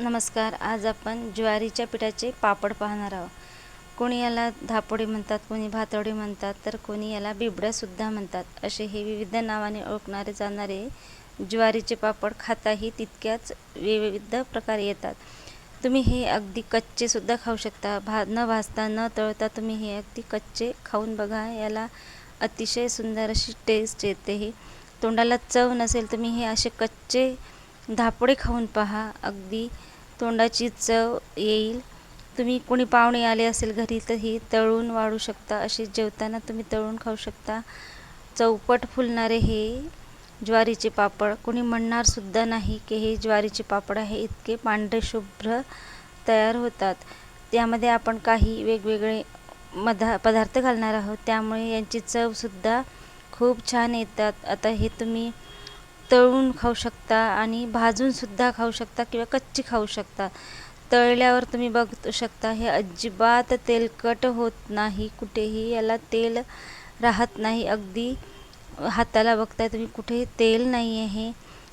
नमस्कार आज आपण ज्वारीच्या पिठाचे पापड पाहणार आहोत. कोणी याला धापोडे म्हणतात कोणी भातवडे म्हणतात तर कोणी याला बिबड्यासुद्धा म्हणतात. असे हे विविध नावाने ओळखणारे जाणारे ज्वारीचे पापड खाताही तितक्याच विविध प्रकारे येतात. तुम्ही हे अगदी कच्चेसुद्धा खाऊ शकता. भा न भाजता न तळता तुम्ही हे अगदी कच्चे खाऊन बघा. याला अतिशय सुंदर अशी टेस्ट येते ही. तोंडाला चव नसेल तुम्ही हे असे कच्चे धापोडे खाऊन पहा. अगदी तोंडाची चव येईल. तुम्ही कोणी पाहुणे आले असेल घरी तर ही तळून वाढू शकता. असे जेवताना तुम्ही तळून खाऊ शकता. चौपट फुलणारे हे ज्वारीचे पापड. कोणी म्हणणारसुद्धा नाही की हे ज्वारीचे पापड आहे. इतके पांढरे शुभ्र तयार होतात. त्यामध्ये आपण काही वेगवेगळे मधा पदार्थ घालणार आहोत. त्यामुळे यांची चवसुद्धा खूप छान येतात. आता हे तुम्ही तळून खाऊ शकता आणि भाजूनसुद्धा खाऊ शकता किंवा कच्ची खाऊ शकता. तळल्यावर तुम्ही बघू शकता हे अजिबात तेलकट होत नाही. कुठेही याला तेल राहत नाही. अगदी हाताला बघताय तुम्ही कुठे तेल नाही आहे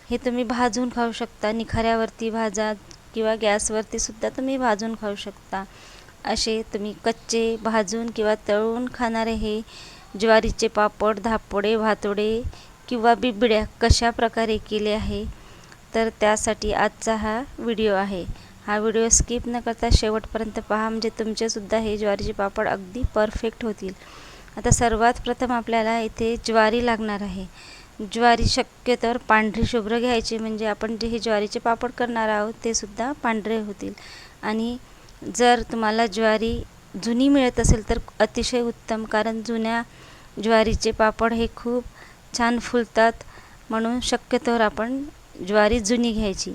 हे तुम्ही भाजून खाऊ शकता. निखाऱ्यावरती भाजा किंवा गॅसवरती सुद्धा तुम्ही भाजून खाऊ शकता. असे तुम्ही कच्चे भाजून किंवा तळून खाणारे हे ज्वारीचे पापड धापोडे भातोडे किंवा बिबड्या कशा प्रकारे केले आहे तर त्यासाठी आजचा हा व्हिडिओ आहे. हा व्हिडिओ स्किप न करता शेवटपर्यंत पहा म्हणजे तुमचेसुद्धा हे ज्वारीचे पापड अगदी परफेक्ट होतील. आता सर्वात प्रथम आपल्याला इथे ज्वारी लागणार आहे. ज्वारी शक्यतोवर पांढरी शुभ्र घ्यायची म्हणजे आपण जे हे ज्वारीचे पापड करणार आहोत ते सुद्धा पांढरे होतील. आणि जर तुम्हाला ज्वारी जुनी मिळत असेल तर अतिशय उत्तम कारण जुन्या ज्वारीचे पापड हे खूप छान फुलतात म्हणून शक्यतोवर आपण ज्वारी जुनी घ्यायची.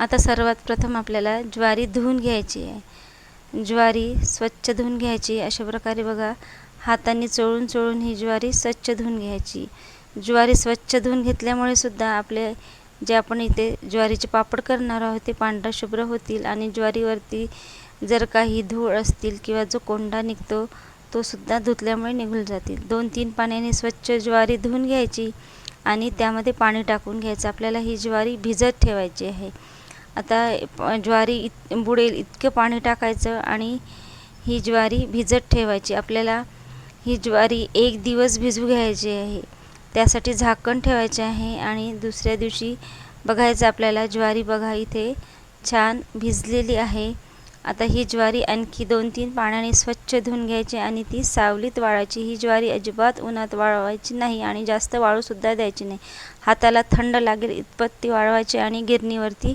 आता सर्वात प्रथम आपल्याला ज्वारी धुवून घ्यायची आहे. ज्वारी स्वच्छ धुवून घ्यायची. अशा प्रकारे बघा हाताने चोळून चोळून ही ज्वारी स्वच्छ धुवून घ्यायची. ज्वारी स्वच्छ धुवून घेतल्यामुळे सुद्धा आपले जे आपण इथे ज्वारीचे पापड करणार आहोत ते पांढरा शुभ्र होतील आणि ज्वारीवरती जर काही धूळ असतील किंवा जो कोंडा निघतो तो सुद्धा धुतल्यामुळे निघून जातील. दोन तीन पाण्याने स्वच्छ ज्वारी धुवून घ्यायची आणि त्यामध्ये पाणी टाकून घ्यायचं. आपल्याला ही ज्वारी भिजत ठेवायची आहे. आता ज्वारी इत बुडेल इतकं पाणी टाकायचं आणि ही ज्वारी भिजत ठेवायची. आपल्याला ही ज्वारी एक दिवस भिजू घ्यायची आहे. त्यासाठी झाकण ठेवायचे आहे आणि दुसऱ्या दिवशी बघायचं आपल्याला ज्वारी बघा इथे छान भिजलेली आहे. आता ही ज्वारी आणखी दोन तीन पाण्याने स्वच्छ धुवून घ्यायची आणि ती सावलीत वाळायची. ही ज्वारी अजिबात उन्हात वाळवायची नाही आणि जास्त वाळूसुद्धा द्यायची नाही. हाताला थंड लागेल इतपत ती वाळवायची आणि गिरणीवरती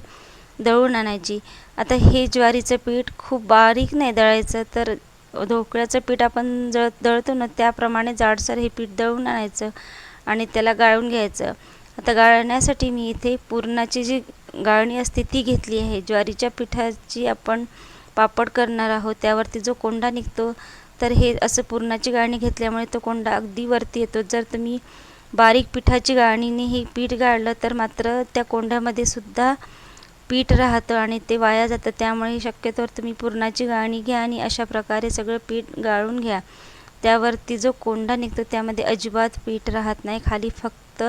दळून आणायची. आता हे ज्वारीचं पीठ खूप बारीक नाही दळायचं तर ढोकळ्याचं पीठ आपण जळ दळतो ना त्याप्रमाणे जाडसर हे पीठ दळून आणायचं आणि त्याला गाळून घ्यायचं. आता गाळण्यासाठी मी इथे पुरणाची जी गाळणी असते ती घेतली आहे. ज्वारीच्या पिठाची आपण पापड करणार आहोत त्यावरती जो कोंडा निघतो तर हे असं पुरणाची गाळणी घेतल्यामुळे तो कोंडा अगदी वरती येतो. जर तुम्ही बारीक पिठाची गाळणीने हे पीठ गाळलं तर मात्र त्या कोंड्यामध्ये सुद्धा पीठ राहतं आणि ते वाया जातं. त्यामुळे शक्यतोवर तुम्ही पुरणाची गाळणी घ्या आणि अशा प्रकारे सगळं पीठ गाळून घ्या. त्यावरती जो कोंडा निघतो त्यामध्ये अजिबात पीठ राहत नाही. खाली फक्त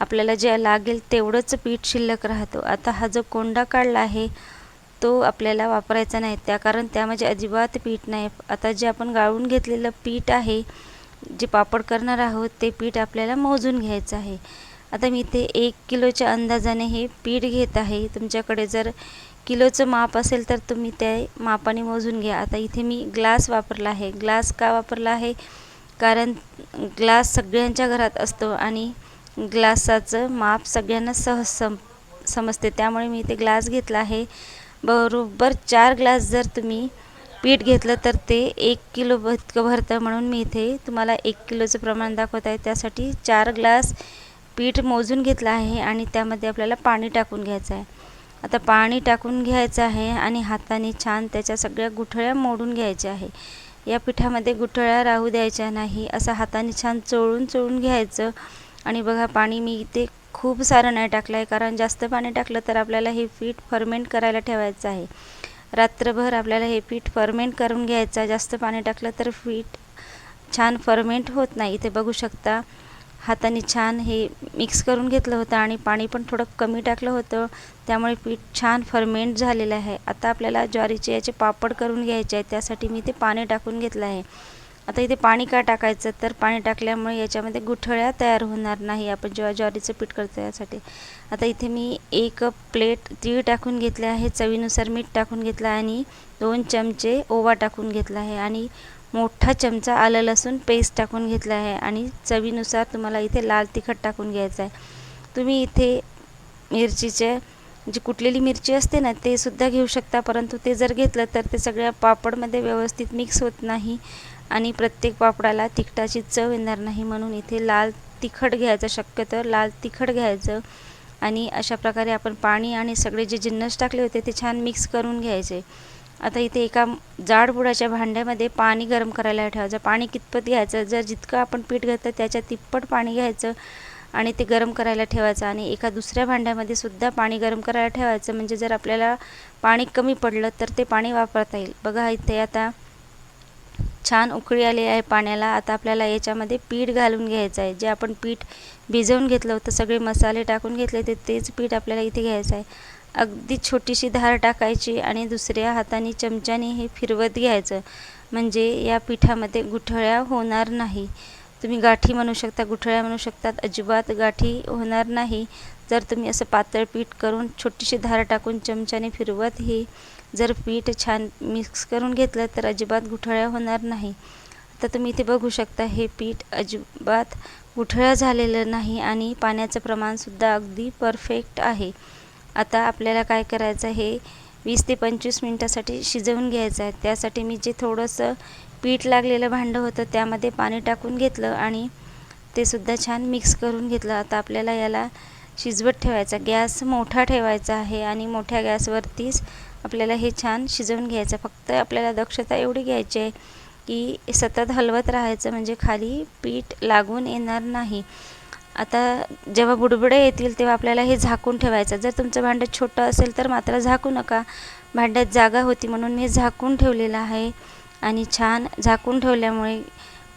आपल्याला जे लागेल तेवढंच पीठ शिल्लक राहतो. आता हा जो कोंडा काढला आहे तो आपल्याला वापरायचा नाही. त्या कारण त्यामध्ये अजिबात पीठ नाही. आता जे आपण गाळून घेतलेलं पीठ आहे जे पापड करणार आहोत ते पीठ आपल्याला मोजून घ्यायचं आहे. आता मी इथे एक किलोच्या अंदाजाने हे पीठ घेत आहे. तुमच्याकडे जर किलोचं माप असेल तर तुम्ही त्या मापाने मोजून घ्या. आता इथे मी ग्लास वापरला आहे. ग्लास का वापरला आहे? कारण ग्लास सगळ्यांच्या घरात असतो आणि ग्लासाचं माप सगळ्यांना सहज सम समजते. त्यामुळे मी इथे ग्लास घेतला आहे. बरोबर चार ग्लास जर तुम्ही पीठ घेतलं तर ते एक किलो इतकं भरतं म्हणून मी इथे तुम्हाला एक किलोचं प्रमाण दाखवत आहे. त्यासाठी चार ग्लास पीठ मोजून घेतलं आहे आणि त्यामध्ये आपल्याला पाणी टाकून घ्यायचं आहे. आता पाणी टाकून घ्यायचं आहे आणि हाताने छान त्याच्या सगळ्या गुठळ्या मोडून घ्यायच्या आहे. या पिठामध्ये गुठळ्या राहू द्यायच्या नाही. असं हाताने छान चोळून चोळून घ्यायचं. आणि बघा पाणी मी इथे खूप सारं नाही टाकलं आहे कारण जास्त पाणी टाकलं तर आपल्याला हे पीठ फर्मेंट करायला ठेवायचं आहे. रात्रभर आपल्याला हे पीठ फर्मेंट करून घ्यायचं जास्त पाणी टाकलं तर पीठ छान फर्मेंट होत नाही. इथे बघू शकता हाताने छान हे मिक्स करून घेतलं होतं आणि पाणी पण थोडं कमी टाकलं होतं. त्यामुळे पीठ छान फर्मेंट झालेलं आहे. आता आपल्याला ज्वारीचे याचे पापड करून घ्यायचे आहे त्यासाठी मी ते पाणी टाकून घेतलं आहे. आता इथे पाणी का टाकायचं? तर पाणी टाकल्यामुळे याच्यामध्ये गुठळ्या तयार होणार नाही. आपण जेव्हा ज्वारीचं पीठ करतो यासाठी. आता इथे मी एक प्लेट तीळ टाकून घेतले आहे. चवीनुसार मीठ टाकून घेतलं आणि दोन चमचे ओवा टाकून घेतला आहे. आणि मोठा चमचा आलं लसूण पेस्ट टाकून घेतला आहे. आणि चवीनुसार तुम्हाला इथे लाल तिखट टाकून घ्यायचं आहे. तुम्ही इथे मिरचीचे जी कुटलेली मिरची असते ना ते सुद्धा घेऊ शकता. परंतु ते जर घेतलं तर ते सगळ्या पापडमध्ये व्यवस्थित मिक्स होत नाही. आणि प्रत्येक पापडाला तिखटाची चव येणार नाही म्हणून इथे लाल तिखट घ्यायचं शक्यतो लाल तिखट घ्यायचं. आणि अशा प्रकारे आपण पाणी आणि सगळे जे जिन्नस टाकले होते ते छान मिक्स करून घ्यायचे. आता इथे एका जाडबुडाच्या भांड्यामध्ये पाणी गरम करायला ठेवायचं पाणी कितपत घ्यायचं जर जितकं आपण पीठ घेतं त्याच्या तिप्पट पाणी घ्यायचं आणि ते गरम करायला ठेवायचं. आणि एका दुसऱ्या भांड्यामध्ये सुद्धा पाणी गरम करायला ठेवायचं. म्हणजे जर आपल्याला पाणी कमी पडलं तर ते पाणी वापरता येईल. बघा इथे आता छान उकळी आली आहे पाण्याला. आता आपल्याला याच्यामध्ये पीठ घालून घ्यायचं आहे. जे आपण पीठ भिजवून घेतलं होतं सगळे मसाले टाकून घेतले ते तेच पीठ आपल्याला इथे घ्यायचं आहे. अगदी छोटीशी धार टाकायची आणि दुसऱ्या हाताने चमच्याने हे फिरवत घ्यायचं. म्हणजे या पिठामध्ये गुठळ्या होणार नाही. तुम्ही गाठी म्हणू शकता गुठळ्या म्हणू शकतात. अजिबात गाठी होणार नाही. जर तुम्ही असं पातळ पीठ करून छोटीशी धार टाकून चमच्याने फिरवत हे जर पीठ छान मिक्स करून घेतलं तर अजिबात गुठळ्या होणार नाही. आता तुम्ही इथे बघू शकता हे पीठ अजिबात गुठळ्या झालेलं नाही आणि पाण्याचं प्रमाणसुद्धा अगदी परफेक्ट आहे. आता आपल्याला काय करायचं हे वीस ते पंचवीस मिनटासाठी शिजवून घ्यायचं आहे. त्यासाठी मी जे थोडंसं पीठ लागलेलं भांडं होतं त्यामध्ये पाणी टाकून घेतलं आणि ते सुद्धा छान मिक्स करून घेतलं. आता आपल्याला याला शिजवत ठेवायचा गॅस मोठा ठेवायचा आहे आणि मोठ्या गॅसवरतीच आपल्याला हे छान शिजवून घ्यायचं. फक्त आपल्याला दक्षता एवढी घ्यायची आहे की सतत हलवत राहायचं म्हणजे खाली पीठ लागून येणार नाही. आता जेव्हा बुडबुडे येतील तेव्हा आपल्याला हे झाकून ठेवायचं. जर तुमचं भांडं छोटं असेल तर मात्र झाकू नका. भांड्यात जागा होती म्हणून मी झाकून ठेवलेलं आहे. आणि छान झाकून ठेवल्यामुळे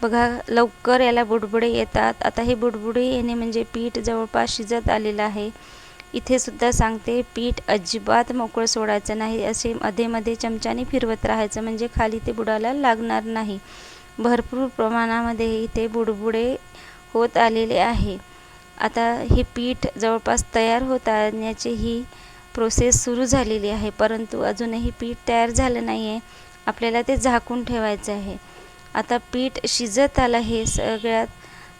बघा लवकर याला बुडबुडे येतात. आता हे बुडबुडे येणे म्हणजे पीठ जवळपास शिजत आलेलं आहे. इथे सुद्धा सांगते पीठ अजिबात मोकळं सोडायचं नाही असे मध्ये चमच्याने फिरवत राहायचं म्हणजे खाली ते बुडाला लागणार नाही. भरपूर प्रमाणामध्ये इथे बुडबुडे होत आलेले आहे. आता हे पीठ जवळपास तयार होत आणण्याची ही प्रोसेस सुरू झालेली आहे परंतु अजूनही पीठ तयार झालं नाही आहे आपल्याला ते झाकून ठेवायचं आहे. आता पीठ शिजत आलं हे सगळ्यात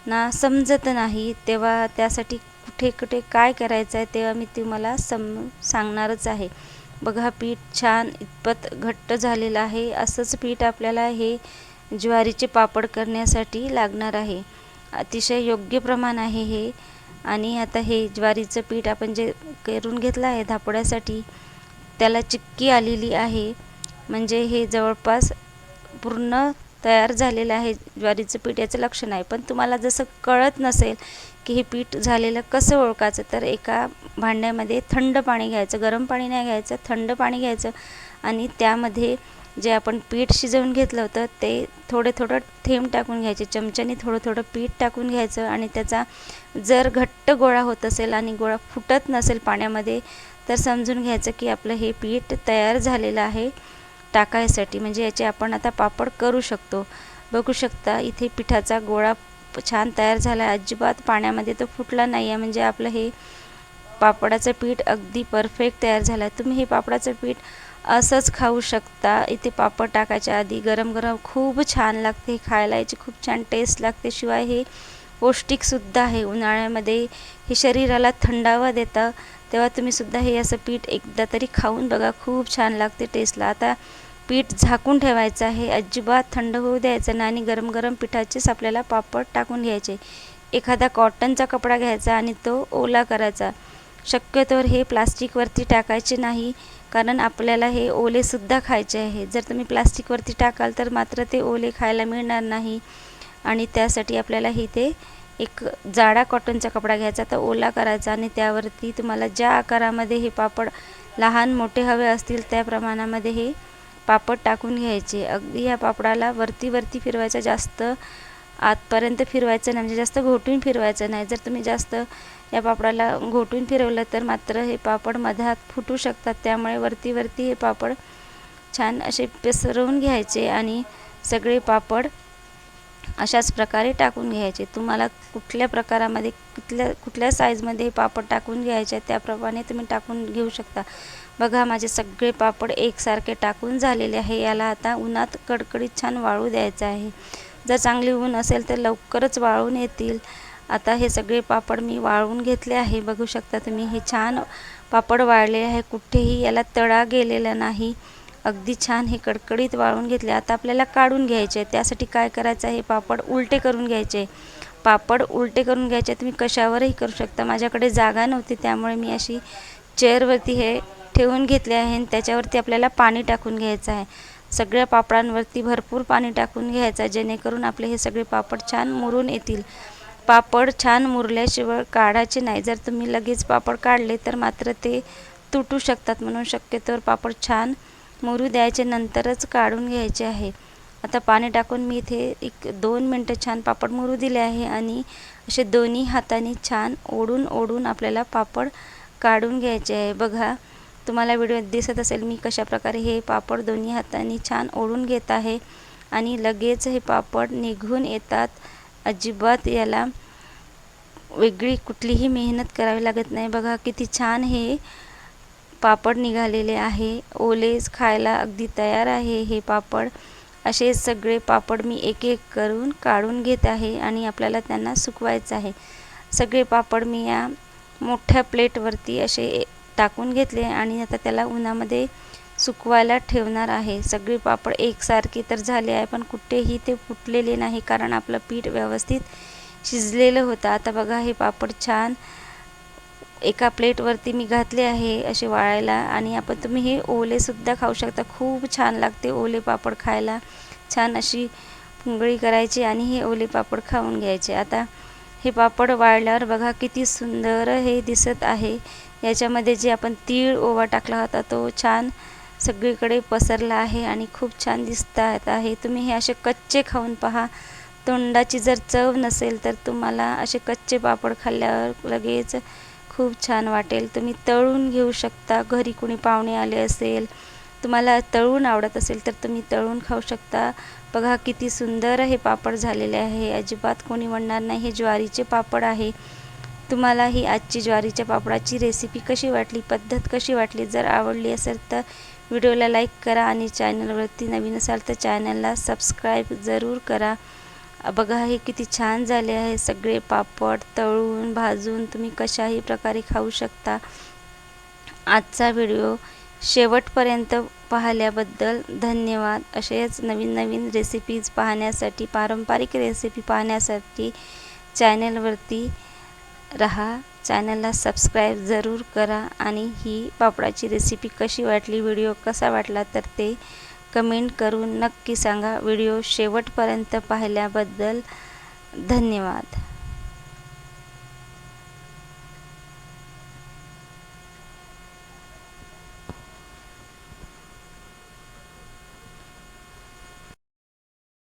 ना समजत नाही तेव्हा त्यासाठी कुठे कुठे काय करायचं आहे तेव्हा मी तुम्हाला सम सांगणारच आहे. बघा पीठ छान इतपत घट्ट झालेलं आहे. असंच पीठ आपल्याला हे ज्वारीचे पापड करण्यासाठी लागणार आहे. अतिशय योग्य प्रमाण आहे हे. आणि आता हे ज्वारीचं पीठ आपण जे करून घेतलं आहे धापड्यासाठी त्याला चिक्की आलेली आहे. म्हणजे हे जवळपास पूर्ण तयार झालेलं आहे ज्वारीचं पीठ याचं लक्षण आहे. पण तुम्हाला जसं कळत नसेल की हे पीठ झालेलं कसं ओळखायचं? तर एका भांड्यामध्ये थंड पाणी घ्यायचं गरम पाणी नाही घ्यायचं थंड पाणी घ्यायचं आणि त्यामध्ये जे आपण पीठ शिजवून घेतलं होतं ते थोडे थोडं थेंब टाकून घ्यायचे चमच्याने थोडं थोडं पीठ टाकून घ्यायचं आणि त्याचा जर घट्ट गोळा होत असेल आणि गोळा फुटत नसेल पाण्यामध्ये तर समजून घ्यायचं की आपलं हे पीठ तयार झालेलं आहे टाकायसाठी. म्हणजे याचे आपण आता पापड करू शकतो. बघू शकता इथे पिठाचा गोळा छान तयार झाला आहे. अजिबात पाण्यामध्ये तो फुटला नाही आहे म्हणजे आपलं हे पापडाचं पीठ अगदी परफेक्ट तयार झालं आहे. तुम्ही हे पापडाचं पीठ असंच खाऊ शकता. इथे पापड टाकायच्या आधी गरम गरम खूप छान लागते. खायला याची खूप छान टेस्ट लागते. शिवाय हे पौष्टिकसुद्धा आहे. उन्हाळ्यामध्ये हे शरीराला थंडावा देतं. तेव्हा तुम्हीसुद्धा हे असं पीठ एकदा तरी खाऊन बघा. खूप छान लागते टेस्टला आता पीठ झाकून ठेवायचं आहे. अजिबात थंड होऊ द्यायचं नाही आणि गरम गरम पिठाचेच आपल्याला पापड टाकून घ्यायचे. एखादा कॉटनचा कपडा घ्यायचा आणि तो ओला करायचा. शक्यतोवर हे प्लास्टिकवरती टाकायचे नाही कारण आपल्याला हे ओलेसुद्धा खायचे आहे. जर तुम्ही प्लास्टिकवरती टाकाल तर मात्र ते ओले खायला मिळणार नाही आणि त्यासाठी आपल्याला हे ते एक जाडा कॉटनचा कपडा घ्यायचा तर ओला करायचा आणि त्यावरती तुम्हाला ज्या आकारामध्ये हे पापड लहान मोठे हवे असतील त्या प्रमाणामध्ये हे पापड टाकून घ्यायचे. अगदी या पापडाला वरती वरती फिरवायचा जास्त आतपर्यंत फिरवायचं नाही. म्हणजे जास्त घोटून फिरवायचं नाही. जर तुम्ही जास्त या पापडाला घोटून फिरवलं तर मात्र हे पापड मधात फुटू शकतात. त्यामुळे वरती वरती हे पापड छान असे पसरवून घ्यायचे आणि सगळे पापड अशाच प्रकारे टाकून घ्यायचे. तुम्हाला कुठल्या प्रकारामध्ये कुठल्या कुठल्या साईजमध्ये हे पापड टाकून घ्यायचे त्याप्रमाणे तुम्ही टाकून घेऊ शकता. बघा माझे सगळे पापड एकसारखे टाकून झालेले आहे. याला आता उन्हात कडकडीत छान वाळू द्यायचं आहे. जर चांगली ऊन असेल तर लवकरच वाळून येतील. आता हे सगळे पापड मी वाळवून घेतले आहे. बघू शकता तुम्ही हे छान पापड वाळले आहे. कुठेही याला तळा गेलेला नाही. अगदी छान हे कडकडीत वाळून घेतले. आता आपल्याला काढून घ्यायचे त्यासाठी काय करायचं आहे? पापड उलटे करून घ्यायचे पापड उलटे करून घ्यायचे तुम्ही कशावरही करू शकता. माझ्याकडे जागा नव्हती त्यामुळे मी अशी चेअरवरती हे ठेवून घेतले आहे आणि त्याच्यावरती आपल्याला पाणी टाकून घ्यायचं आहे. सगळ्या पापडांवरती भरपूर पाणी टाकून घ्यायचं जेणेकरून आपले हे सगळे पापड छान मुरून येतील. पापड छान मुरल्याशिवाय काढायचे नाही. जर तुम्ही लगेच पापड काढले तर मात्र ते तुटू शकतात म्हणून शक्यतोवर पापड छान मुरू द्यायचे नंतरच काढून घ्यायचे आहे. आता पाणी टाकून मी इथे एक दोन मिनटं छान पापड मुरू दिले आहे आणि असे दोन्ही हाताने छान ओढून ओढून आपल्याला पापड काढून घ्यायचे आहे. बघा तुम्हाला व्हिडिओ दिसत असेल मी कशाप्रकारे हे पापड दोन्ही हाताने छान ओढून घेत आहे आणि लगेच हे पापड निघून येतात. अजिबात याला वेगळी कुठलीही मेहनत करावी लागत नाही. बघा किती छान हे पापड निघालेले आहे. ओलेच खायला अगदी तयार आहे. हे पापड असे सगळे पापड मी एक एक करून काढून घेत आहे आणि आपल्याला त्यांना सुकवायचं आहे. सगळे पापड मी या मोठ्या प्लेटवरती असे टाकून घेतले आणि आता त्याला उन्हामध्ये सुकवायला ठेवणार आहे. सगळे पापड एकसारखे तर झाले आहे पण कुठेही ते फुटलेले नाही कारण आपलं पीठ व्यवस्थित शिजलेलं होतं. आता बघा हे पापड छान एका प्लेटवरती मी घातले आहे असे वाळायला आणि आपण तुम्ही हे ओलेसुद्धा खाऊ शकता. खूप छान लागते ओले पापड खायला. छान अशी पुंगळी करायची आणि हे ओले पापड खाऊन घ्यायचे. आता हे पापड वाळल्यावर बघा किती सुंदर हे दिसत आहे. याच्यामध्ये जे आपण तीळ ओवा टाकला होता तो छान सगळीकडे पसरला आहे आणि खूप छान दिसतात आहे. तुम्ही हे असे कच्चे खाऊन पहा. तोंडाची जर चव नसेल तर तुम्हाला असे कच्चे पापड खाल्ल्यावर लगेच खूप छान वाटेल. तुम्ही तळून घेऊ शकता. घरी कुणी पाहुणे आले असेल तुम्हाला तळून आवडत असेल तर तुम्ही तळून खाऊ शकता. बघा किती सुंदर हे पापड झालेले आहे. अजिबात कोणी म्हणणार नाही हे ज्वारीचे पापड आहे. तुम्हाला ही आजची ज्वारीच्या पापडाची रेसिपी कशी वाटली पद्धत कशी वाटली जर आवडली असेल तर व्हिडिओला लाईक करा आणि चॅनलवरती नवीन असाल तर चॅनलला सबस्क्राईब जरूर करा. बघा हे किती छान झाले आहे. सगळे पापड तळून भाजून तुम्ही कशाही प्रकारे खाऊ शकता. आजचा व्हिडिओ शेवटपर्यंत पाहिल्याबद्दल धन्यवाद. असेच नवीन नवीन रेसिपीज पाहण्यासाठी पारंपरिक रेसिपी पाहण्यासाठी चॅनलवरती रहा. चॅनलला सबस्क्राईब जरूर करा आणि ही पापडाची रेसिपी कशी वाटली व्हिडिओ कसा वाटला तर ते कमेंट करून नक्की सांगा. व्हिडिओ शेवटपर्यंत पाहिल्याबद्दल धन्यवाद.